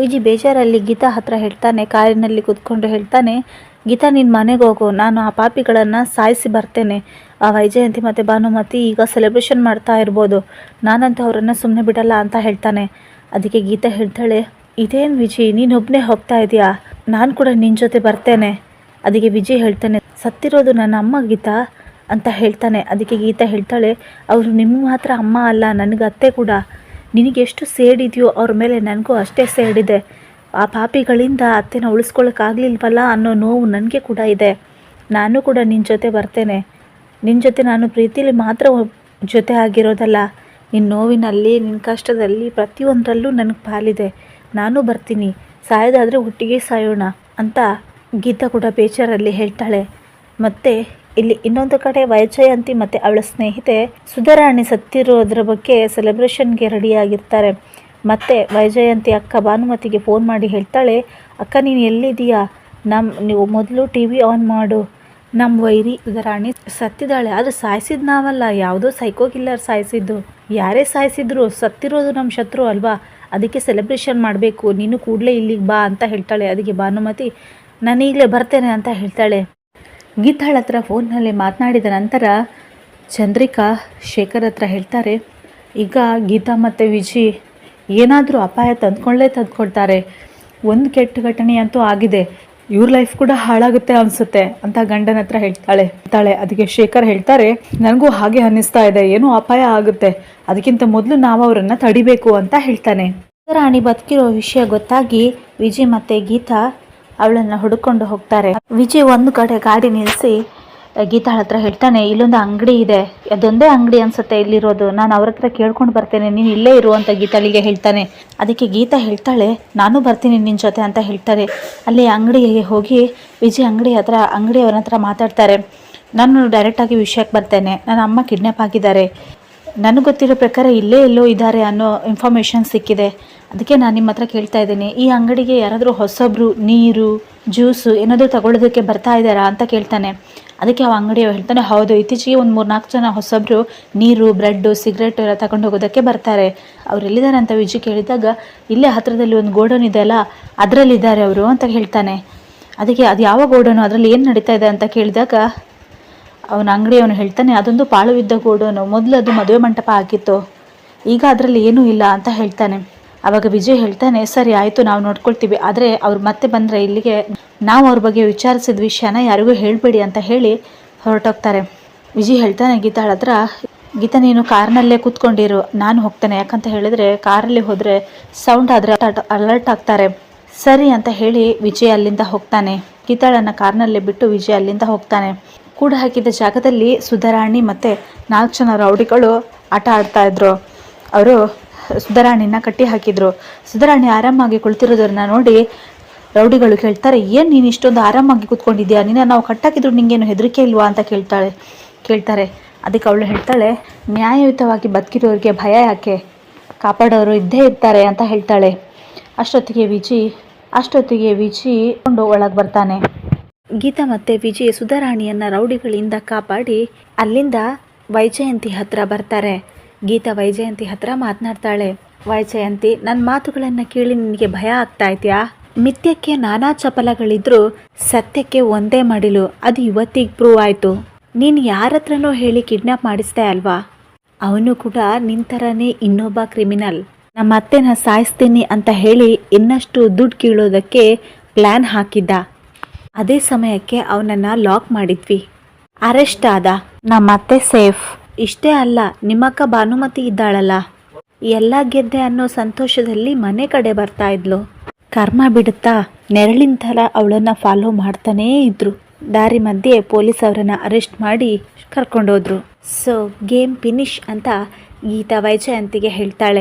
ವಿಜಿ ಬೇಜಾರಲ್ಲಿ ಗೀತಾ ಹತ್ರ ಹೇಳ್ತಾನೆ, ಕಾರಿನಲ್ಲಿ ಕುತ್ಕೊಂಡು ಹೇಳ್ತಾನೆ, ಗೀತಾ ನಿನ್ನ ಮನೆಗೆ ಹೋಗು, ನಾನು ಆ ಪಾಪಿಗಳನ್ನು ಸಾಯಿಸಿ ಬರ್ತೇನೆ. ಆ ವೈಜಯಂತಿ ಮತ್ತು ಭಾನುಮತಿ ಈಗ ಸೆಲೆಬ್ರೇಷನ್ ಮಾಡ್ತಾ ಇರ್ಬೋದು. ನಾನಂತೂ ಅವರನ್ನು ಸುಮ್ಮನೆ ಬಿಡಲ್ಲ ಅಂತ ಹೇಳ್ತಾನೆ. ಅದಕ್ಕೆ ಗೀತಾ ಹೇಳ್ತಾಳೆ, ಇದೇನು ವಿಜಿ ನೀನೊಬ್ಬನೇ ಹೋಗ್ತಾ ಇದೆಯಾ? ನಾನು ಕೂಡ ನಿನ್ನ ಜೊತೆ ಬರ್ತೇನೆ. ಅದಕ್ಕೆ ವಿಜಿ ಹೇಳ್ತಾನೆ, ಸತ್ತಿರೋದು ನನ್ನ ಅಮ್ಮ ಗೀತಾ? ಅಂತ ಹೇಳ್ತಾನೆ. ಅದಕ್ಕೆ ಗೀತಾ ಹೇಳ್ತಾಳೆ, ಅವರು ನಿಮ್ಮ ಮಾತ್ರ ಅಮ್ಮ ಅಲ್ಲ ನನಗೆ ಅತ್ತೆ ಕೂಡ. ನಿನಗೆ ಎಷ್ಟು ಸೇಡಿದೆಯೋ ಅವ್ರ ಮೇಲೆ ನನಗೂ ಅಷ್ಟೇ ಸೇಡಿದೆ. ಆ ಪಾಪಿಗಳಿಂದ ಅತ್ತೆನ ಉಳಿಸ್ಕೊಳ್ಳೋಕ್ಕಾಗಲಿಲ್ವಲ್ಲ ಅನ್ನೋ ನೋವು ನನಗೆ ಕೂಡ ಇದೆ. ನಾನು ಕೂಡ ನಿನ್ನ ಜೊತೆ ಬರ್ತೇನೆ. ನಿನ್ನ ಜೊತೆ ನಾನು ಪ್ರೀತಿಲಿ ಮಾತ್ರ ಜೊತೆ ಆಗಿರೋದಲ್ಲ. ನಿನ್ನ ನೋವಿನಲ್ಲಿ ನಿನ್ನ ಕಷ್ಟದಲ್ಲಿ ಪ್ರತಿಯೊಂದರಲ್ಲೂ ನನಗೆ ಪಾಲಿದೆ. ನಾನು ಬರ್ತೀನಿ. ಸಾಯೋದಾದರೆ ಒಟ್ಟಿಗೆ ಸಾಯೋಣ ಅಂತ ಗೀತಾ ಕೂಡ ಬೇಜಾರಲ್ಲಿ ಹೇಳ್ತಾಳೆ. ಮತ್ತು ಇಲ್ಲಿ ಇನ್ನೊಂದು ಕಡೆ ವೈಜಯಂತಿ ಮತ್ತು ಅವಳ ಸ್ನೇಹಿತೆ ಸುಧಾರಾಣಿ ಸತ್ತಿರೋದ್ರ ಬಗ್ಗೆ ಸೆಲೆಬ್ರೇಷನ್ಗೆ ರೆಡಿಯಾಗಿರ್ತಾರೆ ಮತ್ತು ವೈಜಯಂತಿ ಅಕ್ಕ ಭಾನುಮತಿಗೆ ಫೋನ್ ಮಾಡಿ ಹೇಳ್ತಾಳೆ, ಅಕ್ಕ, ನೀನು ಎಲ್ಲಿದ್ದೀಯಾ? ನಮ್ಮ ನೀವು ಮೊದಲು ಟಿ ವಿ ಆನ್ ಮಾಡು. ನಮ್ಮ ವೈರಿ ಸುಧಾರಾಣಿ ಸತ್ತಿದ್ದಾಳೆ. ಆದರೆ ಸಾಯಿಸಿದ್ದು ನಾವಲ್ಲ. ಯಾವುದೋ ಸೈಕೋ ಕಿಲ್ಲರ್ ಸಾಯಿಸಿದ್ದು. ಯಾರೇ ಸಾಯಿಸಿದ್ರು ಸತ್ತಿರೋದು ನಮ್ಮ ಶತ್ರು ಅಲ್ವಾ? ಅದಕ್ಕೆ ಸೆಲೆಬ್ರೇಷನ್ ಮಾಡಬೇಕು. ನೀನು ಕೂಡಲೇ ಇಲ್ಲಿಗೆ ಬಾ, ಅಂತ ಹೇಳ್ತಾಳೆ. ಅದಕ್ಕೆ ಭಾನುಮತಿ, ನಾನು ಈಗಲೇ ಬರ್ತೇನೆ, ಅಂತ ಹೇಳ್ತಾಳೆ. ಗೀತಾಳ ಹತ್ರ ಫೋನ್ನಲ್ಲಿ ಮಾತನಾಡಿದ ನಂತರ ಚಂದ್ರಿಕಾ ಶೇಖರ್ ಹತ್ರ ಹೇಳ್ತಾರೆ, ಈಗ ಗೀತಾ ಮತ್ತು ವಿಜಿ ಏನಾದರೂ ಅಪಾಯ ತಂದ್ಕೊಳ್ಳೇ ತಂದ್ಕೊಳ್ತಾರೆ. ಒಂದು ಕೆಟ್ಟ ಘಟನೆ ಅಂತೂ ಆಗಿದೆ. ಇವ್ರ ಲೈಫ್ ಕೂಡ ಹಾಳಾಗುತ್ತೆ ಅನಿಸುತ್ತೆ, ಅಂತ ಗಂಡನ ಹತ್ರ ಹೇಳ್ತಾಳೆ. ಹೇಳ್ತಾಳೆ ಅದಕ್ಕೆ ಶೇಖರ್ ಹೇಳ್ತಾರೆ, ನನಗೂ ಹಾಗೆ ಅನ್ನಿಸ್ತಾ ಇದೆ. ಏನೋ ಅಪಾಯ ಆಗುತ್ತೆ. ಅದಕ್ಕಿಂತ ಮೊದಲು ನಾವು ಅವರನ್ನು ತಡಿಬೇಕು, ಅಂತ ಹೇಳ್ತಾನೆ. ರಾಣಿ ಬದುಕಿರೋ ವಿಷಯ ಗೊತ್ತಾಗಿ ವಿಜಯ್ ಮತ್ತು ಗೀತಾ ಅವಳನ್ನು ಹುಡುಕೊಂಡು ಹೋಗ್ತಾರೆ. ವಿಜಯ್ ಒಂದು ಕಡೆ ಗಾಡಿ ನಿಲ್ಲಿಸಿ ಗೀತಾಳ ಹತ್ರ ಹೇಳ್ತಾನೆ, ಇಲ್ಲೊಂದು ಅಂಗಡಿ ಇದೆ. ಅದೊಂದೇ ಅಂಗಡಿ ಅನ್ಸುತ್ತೆ ಇಲ್ಲಿರೋದು. ನಾನು ಅವ್ರ ಹತ್ರ ಕೇಳ್ಕೊಂಡು ಬರ್ತೇನೆ. ನೀನು ಇಲ್ಲೇ ಇರು, ಅಂತ ಗೀತಾಳಿಗೆ ಹೇಳ್ತಾನೆ. ಅದಕ್ಕೆ ಗೀತಾ ಹೇಳ್ತಾಳೆ, ನಾನು ಬರ್ತೀನಿ ನಿನ್ನ ಜೊತೆ, ಅಂತ ಹೇಳ್ತಾರೆ. ಅಲ್ಲಿ ಅಂಗಡಿಗೆ ಹೋಗಿ ವಿಜಯ್ ಅಂಗಡಿ ಹತ್ರ ಅಂಗಡಿಯವರ ಹತ್ರ ಮಾತಾಡ್ತಾರೆ. ನಾನು ಡೈರೆಕ್ಟಾಗಿ ವಿಷಯಕ್ಕೆ ಬರ್ತೇನೆ. ನನ್ನ ಅಮ್ಮ ಕಿಡ್ನಾಪ್ ಆಗಿದ್ದಾರೆ. ನನಗೆ ಗೊತ್ತಿರೋ ಪ್ರಕಾರ ಇಲ್ಲೇ ಎಲ್ಲೋ ಇದ್ದಾರೆ ಅನ್ನೋ ಇನ್ಫಾರ್ಮೇಷನ್ ಸಿಕ್ಕಿದೆ. ಅದಕ್ಕೆ ನಾನು ನಿಮ್ಮ ಹತ್ರ ಕೇಳ್ತಾ ಇದ್ದೀನಿ. ಈ ಅಂಗಡಿಗೆ ಯಾರಾದರೂ ಹೊಸಬ್ರು, ನೀರು ಜ್ಯೂಸು ಏನಾದರೂ ತಗೊಳ್ಳೋದಕ್ಕೆ ಬರ್ತಾ ಇದ್ದಾರಾ ಅಂತ ಕೇಳ್ತಾನೆ. ಅದಕ್ಕೆ ಆ ಅಂಗಡಿಯವ ಹೇಳ್ತಾನೆ, ಹೌದು, ಇತ್ತೀಚೆಗೆ ಒಂದು ಮೂರು ನಾಲ್ಕು ಜನ ಹೊಸಬ್ರು ನೀರು ಬ್ರೆಡ್ಡು ಸಿಗರೇಟ್ ಎಲ್ಲ ತಗೊಂಡು ಹೋಗೋದಕ್ಕೆ ಬರ್ತಾರೆ. ಅವ್ರು ಎಲ್ಲಿದ್ದಾರೆ ಅಂತ ವಿಜಿ ಕೇಳಿದಾಗ, ಇಲ್ಲೇ ಹತ್ರದಲ್ಲಿ ಒಂದು ಗೋಡೌನ್ ಇದೆ ಅಲ್ಲ, ಅದರಲ್ಲಿದ್ದಾರೆ ಅವರು ಅಂತ ಹೇಳ್ತಾನೆ. ಅದಕ್ಕೆ ಅದು ಯಾವ ಗೋಡೌನು, ಅದರಲ್ಲಿ ಏನು ನಡೀತಾ ಇದೆ ಅಂತ ಕೇಳಿದಾಗ ಅವನ ಅಂಗಡಿಯವನು ಹೇಳ್ತಾನೆ, ಅದೊಂದು ಪಾಳುವಿದ್ದ ಗೋಡೋನು. ಮೊದಲು ಅದು ಮದುವೆ ಮಂಟಪ ಆಗಿತ್ತು. ಈಗ ಅದರಲ್ಲಿ ಏನೂ ಇಲ್ಲ ಅಂತ ಹೇಳ್ತಾನೆ. ಅವಾಗ ವಿಜಯ್ ಹೇಳ್ತಾನೆ, ಸರಿ, ಆಯಿತು, ನಾವು ನೋಡ್ಕೊಳ್ತೀವಿ. ಆದರೆ ಅವ್ರು ಮತ್ತೆ ಬಂದರೆ ಇಲ್ಲಿಗೆ ನಾವು ಅವ್ರ ಬಗ್ಗೆ ವಿಚಾರಿಸಿದ ವಿಷಯನ ಯಾರಿಗೂ ಹೇಳಬೇಡಿ ಅಂತ ಹೇಳಿ ಹೊರಟೋಗ್ತಾರೆ. ವಿಜಯ್ ಹೇಳ್ತಾನೆ ಗೀತಾಳ ಹತ್ರ, ಗೀತಾ, ನೀನು ಕಾರ್ನಲ್ಲೇ ಕೂತ್ಕೊಂಡಿರು. ನಾನು ಹೋಗ್ತಾನೆ. ಯಾಕಂತ ಹೇಳಿದರೆ ಕಾರಲ್ಲಿ ಹೋದರೆ ಸೌಂಡ್ ಆದರೆ ಅಲರ್ಟ್ ಆಗ್ತಾರೆ. ಸರಿ, ಅಂತ ಹೇಳಿ ವಿಜಯ್ ಅಲ್ಲಿಂದ ಹೋಗ್ತಾನೆ. ಗೀತಾಳನ್ನ ಕಾರ್ನಲ್ಲೇ ಬಿಟ್ಟು ವಿಜಯ್ ಅಲ್ಲಿಂದ ಹೋಗ್ತಾನೆ. ಕೂಡ ಹಾಕಿದ ಜಾಗದಲ್ಲಿ ಸುಧಾರಾಣಿ ಮತ್ತು ನಾಲ್ಕು ಜನ ರೌಡಿಗಳು ಆಟ ಆಡ್ತಾ ಇದ್ರು. ಅವರು ಸುಧಾರಾಣಿನ ಕಟ್ಟಿ ಹಾಕಿದ್ರು. ಸುಧಾರಾಣಿ ಆರಾಮಾಗಿ ಕುಳಿತಿರೋದನ್ನ ನೋಡಿ ರೌಡಿಗಳು ಕೇಳ್ತಾರೆ, ಏನು ನೀನು ಇಷ್ಟೊಂದು ಆರಾಮಾಗಿ ಕೂತ್ಕೊಂಡಿದ್ಯಾ? ನಿನ್ನ ನಾವು ಕಟ್ಟಾಕಿದ್ರು ನಿಂಗೇನು ಹೆದರಿಕೆ ಇಲ್ವಾ? ಅಂತ ಕೇಳ್ತಾಳೆ ಕೇಳ್ತಾರೆ. ಅದಕ್ಕೆ ಅವಳು ಹೇಳ್ತಾಳೆ, ನ್ಯಾಯಯುತವಾಗಿ ಬದುಕಿರೋರಿಗೆ ಭಯ ಯಾಕೆ? ಕಾಪಾಡೋರು ಇದ್ದೇ ಇರ್ತಾರೆ, ಅಂತ ಹೇಳ್ತಾಳೆ. ಅಷ್ಟೊತ್ತಿಗೆ ವಿಜಿ ಅಷ್ಟೊತ್ತಿಗೆ ವಿಜಿ ಕೊಂಡು ಒಳಗೆ ಬರ್ತಾನೆ. ಗೀತಾ ಮತ್ತೆ ವಿಜಯ್ ಸುಧಾರಾಣಿಯನ್ನ ರೌಡಿಗಳಿಂದ ಕಾಪಾಡಿ ಅಲ್ಲಿಂದ ವೈಜಯಂತಿ ಹತ್ರ ಬರ್ತಾರೆ. ಗೀತಾ ವೈಜಯಂತಿ ಹತ್ರ ಮಾತನಾಡ್ತಾಳೆ. ವೈಜಯಂತಿ ನನ್ನ ಮಾತುಗಳನ್ನು ಕೇಳಿ ನಿನಗೆ ಭಯ ಆಗ್ತಾ ಇದೆಯಾ? ಮಿಥ್ಯಕ್ಕೆ ನಾನಾ ಚಪಲಗಳಿದ್ರೂ ಸತ್ಯಕ್ಕೆ ಒಂದೇ ಮಡಿಲು. ಅದು ಇವತ್ತಿಗೆ ಪ್ರೂವ್ ಆಯಿತು. ನೀನು ಯಾರ ಹತ್ರನೋ ಹೇಳಿ ಕಿಡ್ನಾಪ್ ಮಾಡಿಸ್ದೆ ಅಲ್ವಾ? ಅವನು ಕೂಡ ನಿಂತರನೇ ಇನ್ನೊಬ್ಬ ಕ್ರಿಮಿನಲ್ ನಮ್ಮ ಅತ್ತೆನ ಸಾಯಿಸ್ತೀನಿ ಅಂತ ಹೇಳಿ ಇನ್ನಷ್ಟು ದುಡ್ಡು ಕೀಳೋದಕ್ಕೆ ಪ್ಲ್ಯಾನ್ ಹಾಕಿದ್ದ. ಅದೇ ಸಮಯಕ್ಕೆ ಅವನನ್ನ ಲಾಕ್ ಮಾಡಿದ್ವಿ. ಅರೆಸ್ಟ್ ಆದ. ನಮ್ಮತ್ತೆ ಸೇಫ್. ಇಷ್ಟೇ ಅಲ್ಲ ನಿಮ್ಮಕ್ಕ ಭಾನುಮತಿ ಇದ್ದಾಳಲ್ಲ. ಎಲ್ಲ ಗೆದ್ದೆ ಅನ್ನೋ ಸಂತೋಷದಲ್ಲಿ ಮನೆ ಕಡೆ ಬರ್ತಾ ಇದ್ಲು. ಕರ್ಮ ಬಿಡುತ್ತಾ ನೆರಳಿನ ಥರ ಅವಳನ್ನ ಫಾಲೋ ಮಾಡ್ತಾನೇ ಇದ್ರು. ದಾರಿ ಮಧ್ಯೆ ಪೊಲೀಸ್ ಅವರನ್ನ ಅರೆಸ್ಟ್ ಮಾಡಿ ಕರ್ಕೊಂಡೋದ್ರು. ಸೊ ಗೇಮ್ ಫಿನಿಶ್ ಅಂತ ಗೀತಾ ವೈಜಯಂತಿಗೆ ಹೇಳ್ತಾಳೆ.